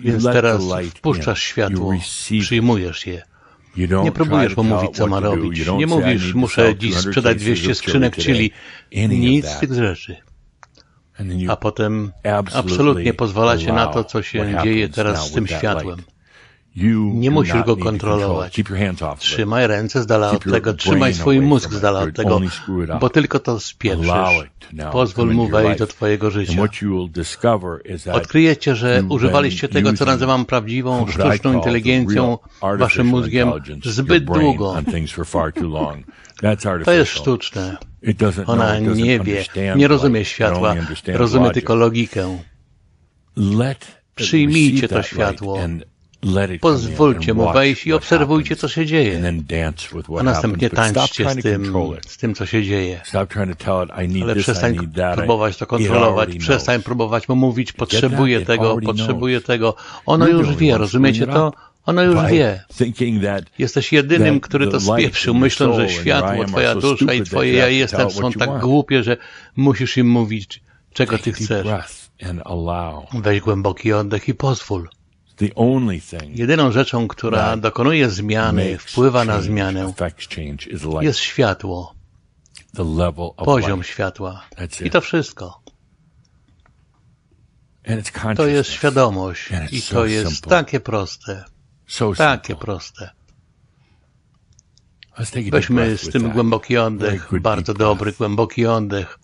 Więc teraz wpuszczasz światło, przyjmujesz je. Nie próbujesz mu mówić, co ma robić. Nie mówisz, muszę dziś 200 sprzedać cases 200 of skrzynek of Nic z tych rzeczy. A potem absolutnie pozwalacie na to, co się dzieje teraz z tym światłem. Nie musisz go kontrolować. Trzymaj ręce z dala od tego, trzymaj swój mózg z dala od tego, bo tylko to spieprzysz. Pozwól mu wejść do twojego życia. Odkryjecie, że używaliście tego, co nazywam prawdziwą, sztuczną inteligencją, waszym mózgiem zbyt długo. To jest sztuczne. Ona nie wie, nie rozumie światła, rozumie tylko logikę. Przyjmijcie to światło. Pozwólcie mu wejść i obserwujcie, co się dzieje. A następnie tańczcie z tym, z tym, co się dzieje. Ale przestań próbować to kontrolować, przestań próbować mu mówić, potrzebuję tego, potrzebuję tego. Ono już only wie, rozumiecie to? Ono już wie. Jesteś jedynym, który to spieprzył, myśląc, że światło, twoja dusza i twoje ja jestem są tak głupie, że musisz im mówić, czego ty chcesz. Weź głęboki oddech i pozwól. Jedyną rzeczą, która dokonuje zmiany, wpływa na zmianę, jest światło, poziom światła. I to wszystko. To jest świadomość. I to jest takie proste. Takie proste. Weźmy z tym głęboki oddech, bardzo dobry, głęboki oddech.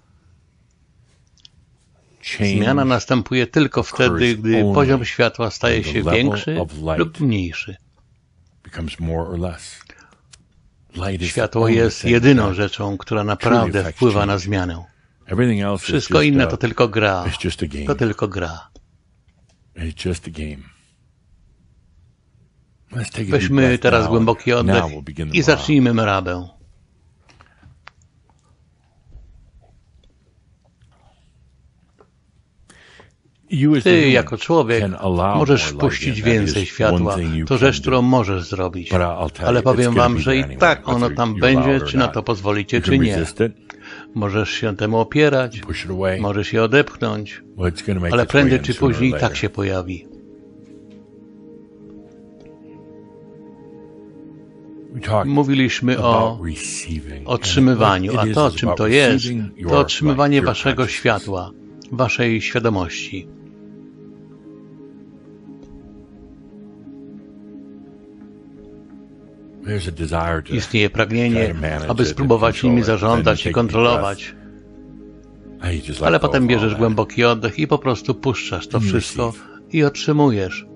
Zmiana następuje tylko wtedy, gdy poziom światła staje się większy lub mniejszy. Światło jest jedyną rzeczą, która naprawdę wpływa na zmianę. Wszystko inne to tylko gra. To tylko gra. Weźmy teraz głęboki oddech i zacznijmy merabę. Ty, jako człowiek, możesz wpuścić więcej światła. To rzecz, którą możesz zrobić. Ale powiem wam, że i tak ono tam będzie, czy na to pozwolicie, czy nie. Możesz się temu opierać, możesz je odepchnąć, ale prędzej czy później later. tak się pojawi. Mówiliśmy o otrzymywaniu, a to czym to jest, to otrzymywanie waszego światła, waszej świadomości. Istnieje pragnienie, aby spróbować nimi zarządzać i kontrolować, ale potem bierzesz głęboki oddech i po prostu puszczasz to wszystko i otrzymujesz.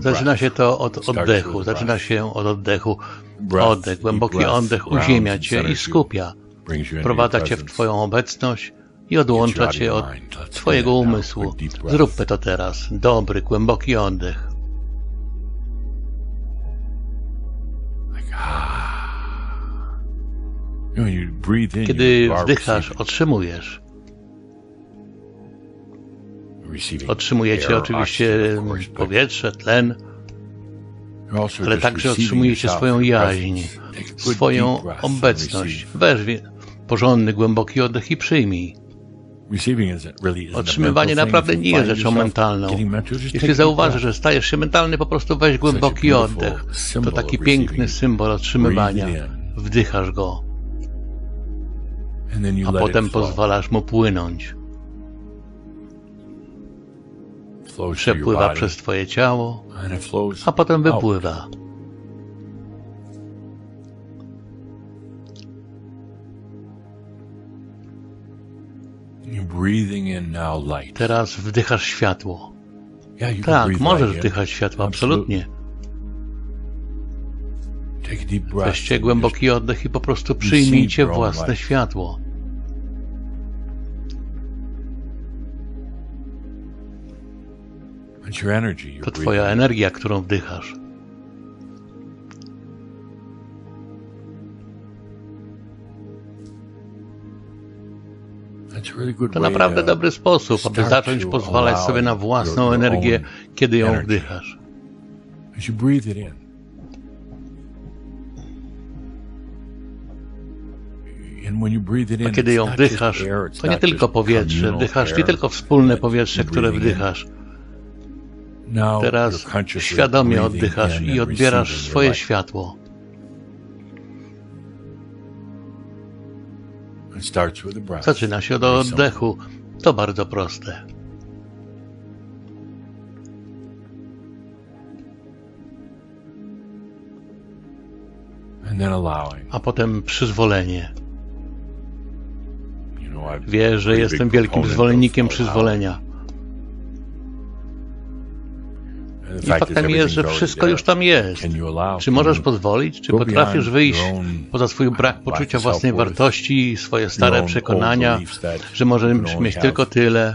Zaczyna się to od oddechu, zaczyna się od oddechu. Oddech, głęboki oddech uziemia cię i skupia. your cię w. Twoją obecność i odłącza cię od Twojego umysłu. Zróbmy to teraz. Dobry, głęboki oddech. Ah. Kiedy wdychasz, otrzymujesz. Otrzymujecie oczywiście but powietrze, tlen, ale także otrzymujecie swoją jaźń, swoją obecność. Weź porządny, głęboki oddech i przyjmij. Otrzymywanie naprawdę nie jest rzeczą mentalną. Jeśli zauważysz, że stajesz się mentalny, po prostu weź głęboki oddech. To taki piękny symbol otrzymywania. Wdychasz go, a potem pozwalasz mu płynąć. Przepływa przez twoje ciało, a potem wypływa. Teraz wdychasz światło. Tak, możesz wdychać światło, absolutnie. Weźcie głęboki oddech i po prostu przyjmijcie własne światło. To twoja energia, którą wdychasz. To naprawdę dobry sposób, aby zacząć pozwalać sobie na własną energię, kiedy ją wdychasz. A kiedy ją wdychasz, to nie tylko powietrze, wdychasz nie tylko wspólne powietrze, które wdychasz. Teraz świadomie oddychasz i odbierasz swoje światło. Zaczyna się od oddechu. To bardzo proste. A potem przyzwolenie. Wiesz, że jestem wielkim zwolennikiem przyzwolenia. I faktem jest, że wszystko już tam jest. Czy możesz pozwolić? Czy potrafisz wyjść poza swój brak poczucia własnej wartości, swoje stare przekonania, że możesz mieć tylko tyle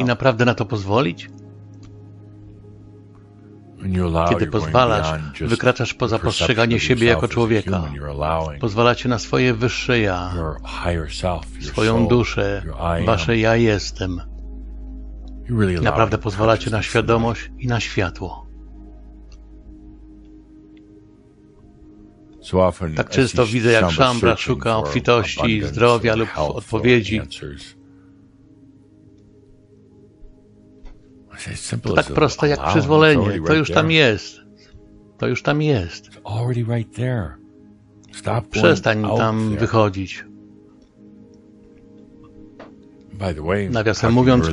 i naprawdę na to pozwolić? Kiedy pozwalasz, wykraczasz poza postrzeganie siebie jako człowieka. Pozwalacie na swoje wyższe ja, swoją duszę, wasze ja jestem. Naprawdę pozwalacie na świadomość i na światło. Tak często widzę, jak Szambra szuka obfitości, zdrowia lub odpowiedzi. To tak proste jak przyzwolenie. To już tam jest. To już tam jest. Przestań tam wychodzić. Nawiasem mówiąc,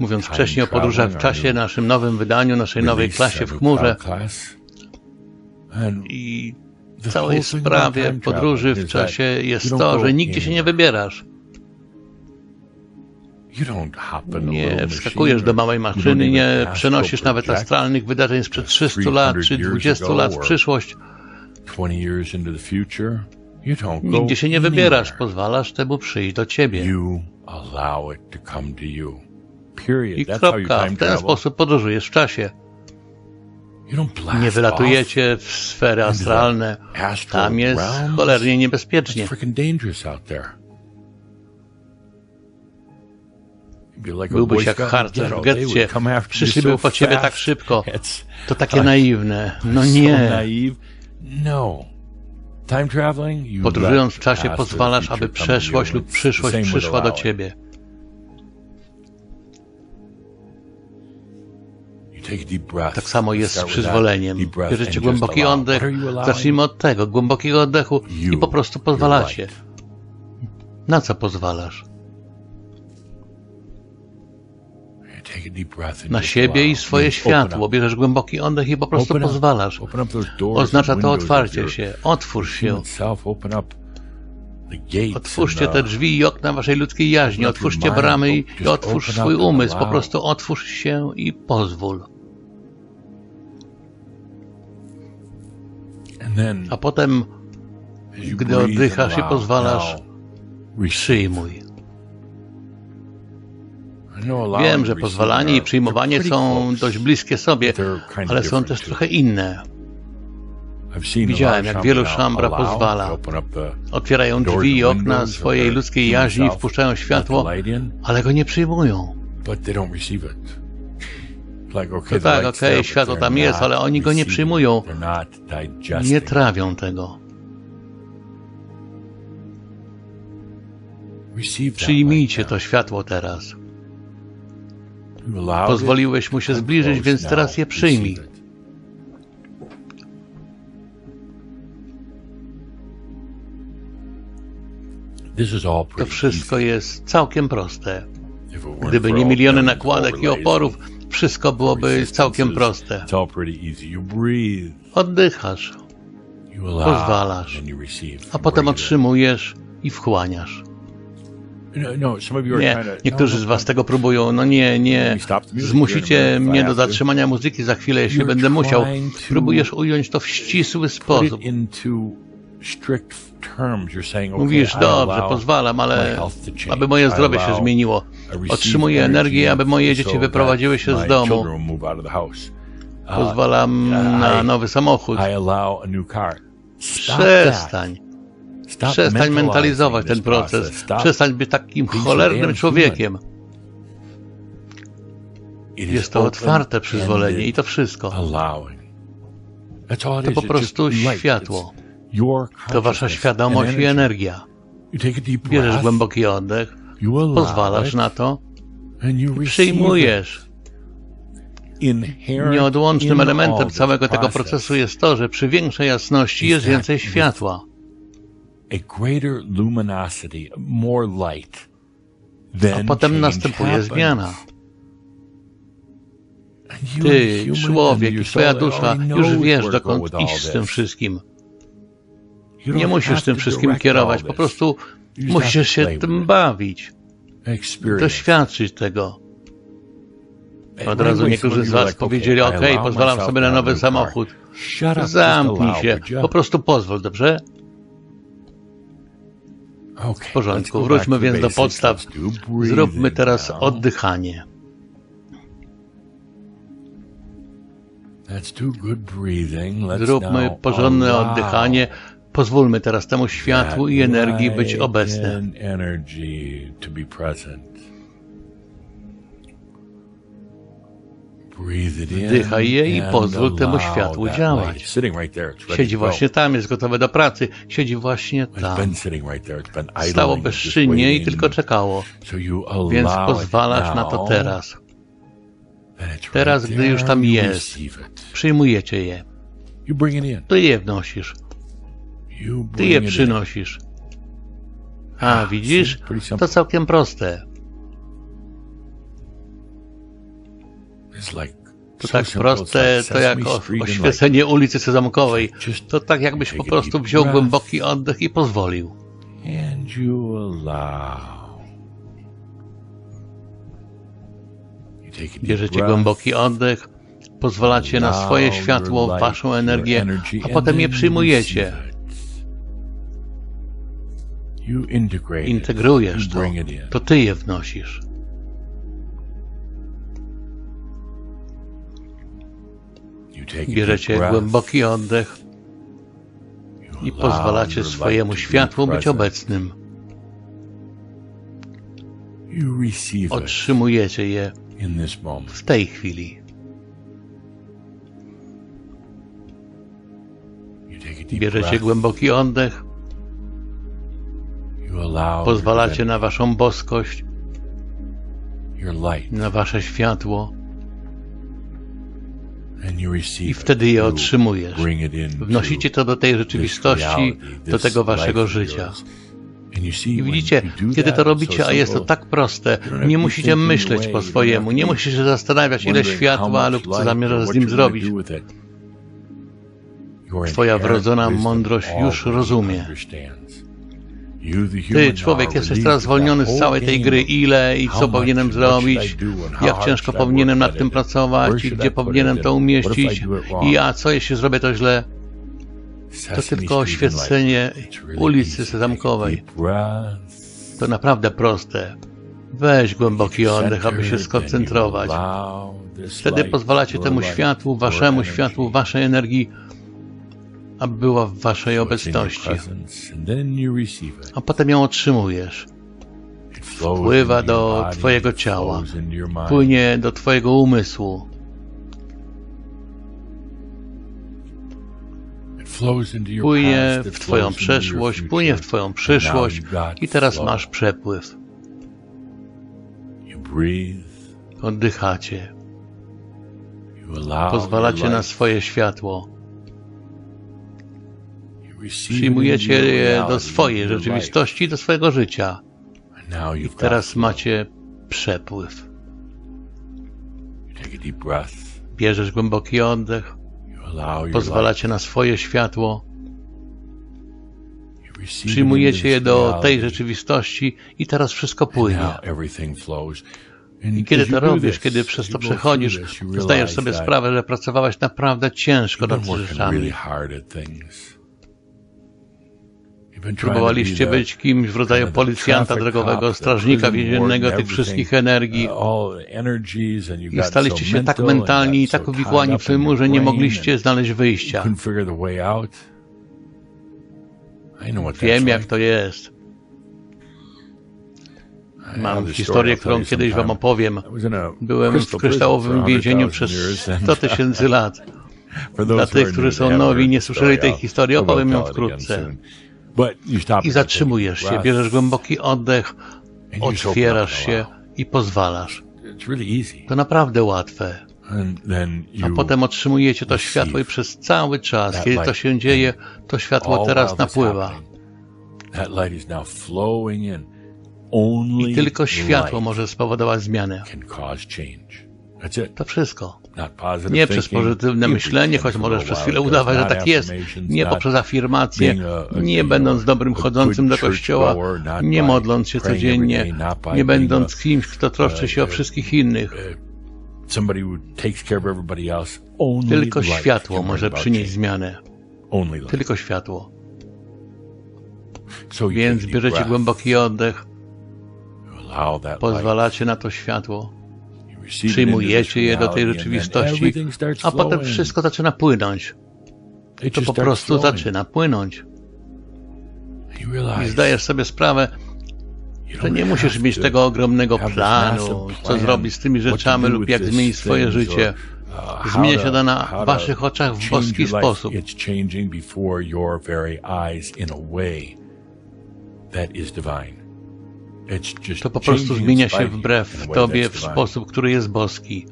mówiąc wcześniej o podróżach w czasie, naszym nowym wydaniu, naszej nowej klasie w chmurze i całej sprawie podróży w czasie jest to, że nigdzie się nie wybierasz. Nie wskakujesz do małej maszyny, nie przenosisz nawet astralnych wydarzeń sprzed 300 lat 300 czy years 20 ago lat w przyszłość. 20 years into the future. You don't go Nigdzie się nie wybierasz, pozwalasz temu przyjść do ciebie. Allow it to come to you. Period. I That's how you kropka. W ten sposób podróżujesz w czasie. You don't blast Nie wylatujecie w sfery astralne. astral Tam jest cholernie niebezpiecznie. Byłbyś jak ghetto. w getcie. Przyszliby po ciebie tak szybko. To takie naiwne. No nie. Podróżując w czasie pozwalasz, aby przeszłość lub przyszłość przyszła do ciebie. Tak samo jest z przyzwoleniem. Bierzecie głęboki oddech. Zacznijmy od tego, głębokiego oddechu i po prostu pozwalacie. Na co pozwalasz? Na siebie i swoje światło. Bierzesz głęboki oddech i po prostu pozwalasz. Oznacza to otwarcie się. Otwórz się. Otwórzcie te the- drzwi i okna waszej ludzkiej jaźni. Otwórzcie bramy i, otwórz swój umysł. Po prostu otwórz się i pozwól. A potem, gdy oddychasz i pozwalasz, przyjmuj. Wiem, że pozwalanie i przyjmowanie są dość bliskie sobie, ale są też trochę inne. Widziałem, jak wielu szambra pozwala. Otwierają drzwi i okna swojej ludzkiej jaźni, wpuszczają światło, ale go nie przyjmują. okay, To the tak, okej, but światło tam jest, ale oni go nie przyjmują. Nie trawią tego. Przyjmijcie to światło teraz. Pozwoliłeś mu się zbliżyć, więc teraz je przyjmij. To wszystko jest całkiem proste. Gdyby nie miliony nakładek i oporów, wszystko byłoby całkiem proste. Oddychasz, Pozwalasz. a potem otrzymujesz i wchłaniasz. Nie, kinda, niektórzy no, z was tego próbują. No nie, nie. Zmusicie mnie do zatrzymania muzyki za chwilę, jeśli będę musiał. Próbujesz ująć to w ścisły sposób. Mówisz, dobrze, pozwalam, ale aby moje zdrowie się zmieniło. Otrzymuję energię, aby moje dzieci wyprowadziły się z domu. house. Uh, Pozwalam na nowy samochód. Przestań. Stop Przestań mentalizować ten proces. Stop. Przestań być takim cholernym człowiekiem. Jest to otwarte przyzwolenie i to wszystko. To po prostu światło. To wasza świadomość i energia. Bierzesz głęboki oddech, pozwalasz na to, it. przyjmujesz. Nieodłącznym elementem całego tego procesu jest to, że przy większej jasności jest więcej światła. A greater luminosity, more light. Then A potem następuje zmiana. Ty, człowiek i twoja dusza już wiesz, dokąd iść z tym wszystkim. Nie musisz tym wszystkim kierować, po prostu musisz się tym bawić, doświadczyć tego. Od razu niektórzy z was powiedzieli, ok, pozwalam sobie na nowy samochód. Zamknij się, po prostu pozwól, dobrze? Okay, W porządku, wróćmy więc do podstaw. Zróbmy teraz oddychanie. Zróbmy porządne oddychanie. Pozwólmy teraz temu światłu i energii być light Wdychaj je i pozwól temu światłu działać. Siedzi właśnie tam, jest gotowe do pracy. Siedzi właśnie tam. Stało bezczynnie i tylko czekało. Więc pozwalasz na to teraz. Teraz, gdy już tam jest. Przyjmujecie je. Ty je wnosisz. Ty je przynosisz. A, widzisz? Pretty simple. To całkiem proste. To tak proste, to jak oświecenie ulicy Sezamkowej. To tak jakbyś po prostu wziął głęboki oddech i pozwolił. Bierzecie głęboki oddech, pozwalacie na swoje światło, waszą energię, a potem je przyjmujecie. Integrujesz to. To ty je wnosisz. Bierzecie głęboki oddech i pozwalacie swojemu światłu być obecnym. Otrzymujecie je w tej chwili. Bierzecie głęboki oddech, pozwalacie na waszą boskość, na wasze światło i wtedy je otrzymujesz. Wnosicie to do tej rzeczywistości, do tego waszego życia. I widzicie, kiedy to robicie, a jest to tak proste, nie musicie myśleć po swojemu, nie musisz się zastanawiać, ile światła lub co zamierzasz z nim zrobić. Twoja wrodzona mądrość już rozumie. Ty, człowiek, jesteś teraz zwolniony z całej tej gry. Ile i co powinienem zrobić, jak ciężko powinienem nad tym pracować i gdzie powinienem to umieścić i a co jeśli zrobię to źle? To tylko oświecenie ulicy Sezamkowej. To naprawdę proste. Weź głęboki oddech, aby się skoncentrować. Wtedy pozwalacie temu światłu, waszemu światłu, waszej energii, aby była w waszej obecności. A potem ją otrzymujesz. Wpływa do twojego ciała, płynie do twojego umysłu. Płynie w twoją przeszłość, płynie w twoją przyszłość i teraz masz przepływ. Oddychacie. Pozwalacie na swoje światło. Przyjmujecie je do swojej rzeczywistości, do swojego życia. I teraz macie przepływ. Bierzesz głęboki oddech, pozwalacie na swoje światło, przyjmujecie je do tej rzeczywistości i teraz wszystko płynie. I kiedy to robisz, kiedy przez to przechodzisz, zdajesz sobie sprawę, że pracowałeś naprawdę ciężko nad rzeczami. Próbowaliście być kimś w rodzaju policjanta drogowego, strażnika więziennego tych wszystkich energii i staliście się tak mentalni i tak uwikłani w tym, że nie mogliście znaleźć wyjścia. Wiem, jak to jest. Mam historię, którą kiedyś wam opowiem. Byłem w kryształowym więzieniu przez 100 tysięcy lat. Dla tych, którzy są nowi i nie słyszeli tej historii, opowiem ją wkrótce. I zatrzymujesz się, bierzesz głęboki oddech, otwierasz się i pozwalasz. To naprawdę łatwe. A potem otrzymujecie to światło i przez cały czas, kiedy to się dzieje, to światło teraz napływa. I tylko światło może spowodować zmianę. It. To wszystko. Nie przez pozytywne myślenie, choć możesz przez chwilę udawać, że tak jest. Nie poprzez afirmacje, nie będąc dobrym chodzącym do kościoła, nie modląc się codziennie, nie będąc kimś, kto troszczy się o wszystkich innych. Only Tylko światło może przynieść zmianę. Tylko światło. Więc bierzecie głęboki oddech, pozwalacie na to światło, przyjmujecie je do tej rzeczywistości, a potem wszystko zaczyna płynąć. To po prostu zaczyna płynąć. I zdajesz sobie sprawę, że nie musisz mieć tego ogromnego planu, co zrobić z tymi rzeczami lub jak zmienić swoje życie. uh, Zmienia się to na waszych oczach w boski sposób. That is divine. To po prostu zmienia się wbrew tobie w sposób, który jest boski.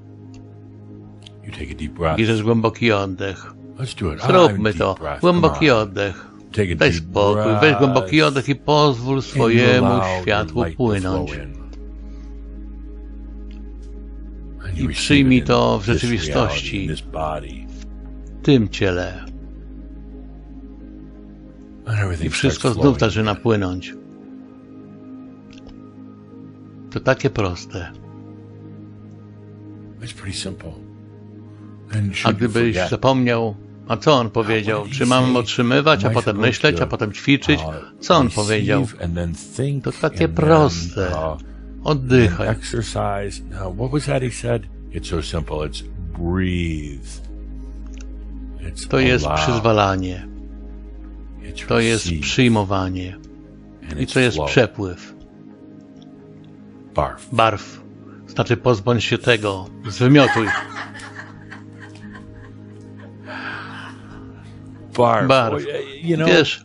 Bierzesz głęboki oddech. Zróbmy to. Głęboki oddech. Daj spokój, weź głęboki oddech i pozwól swojemu światłu płynąć. I przyjmij to w rzeczywistości. W tym ciele. I wszystko znów zaczyna płynąć. To takie proste. A gdybyś zapomniał, a co on powiedział? Czy mam otrzymywać, a potem myśleć, a potem ćwiczyć? Co on powiedział? To takie proste. Oddychaj. Exercise. Now, what was that he said? It's so simple. It's breathe. It's To jest przyzwalanie, to jest przyjmowanie i to jest przepływ. Barf. Barw. Znaczy pozbądź się tego. Zwymiotuj. Barf. You know, Wiesz,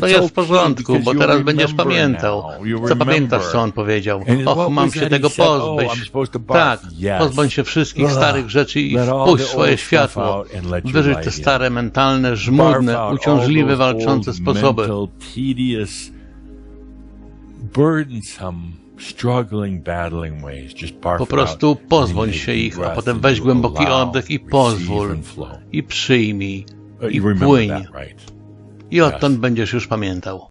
to jest w porządku, bo teraz będziesz pamiętał. Co pamiętasz, co on powiedział? Och, mam się tego? Oh, pozbyć. barf. Tak, pozbądź się wszystkich starych rzeczy i wpuść swoje światło. Wyrzuć te stare, mentalne, Barf żmudne, uciążliwe, walczące sposoby. burdensome, Po prostu And się ich, a potem weź głęboki oddech i pozwól. I przyjmij. I płyń. I odtąd będziesz już pamiętał.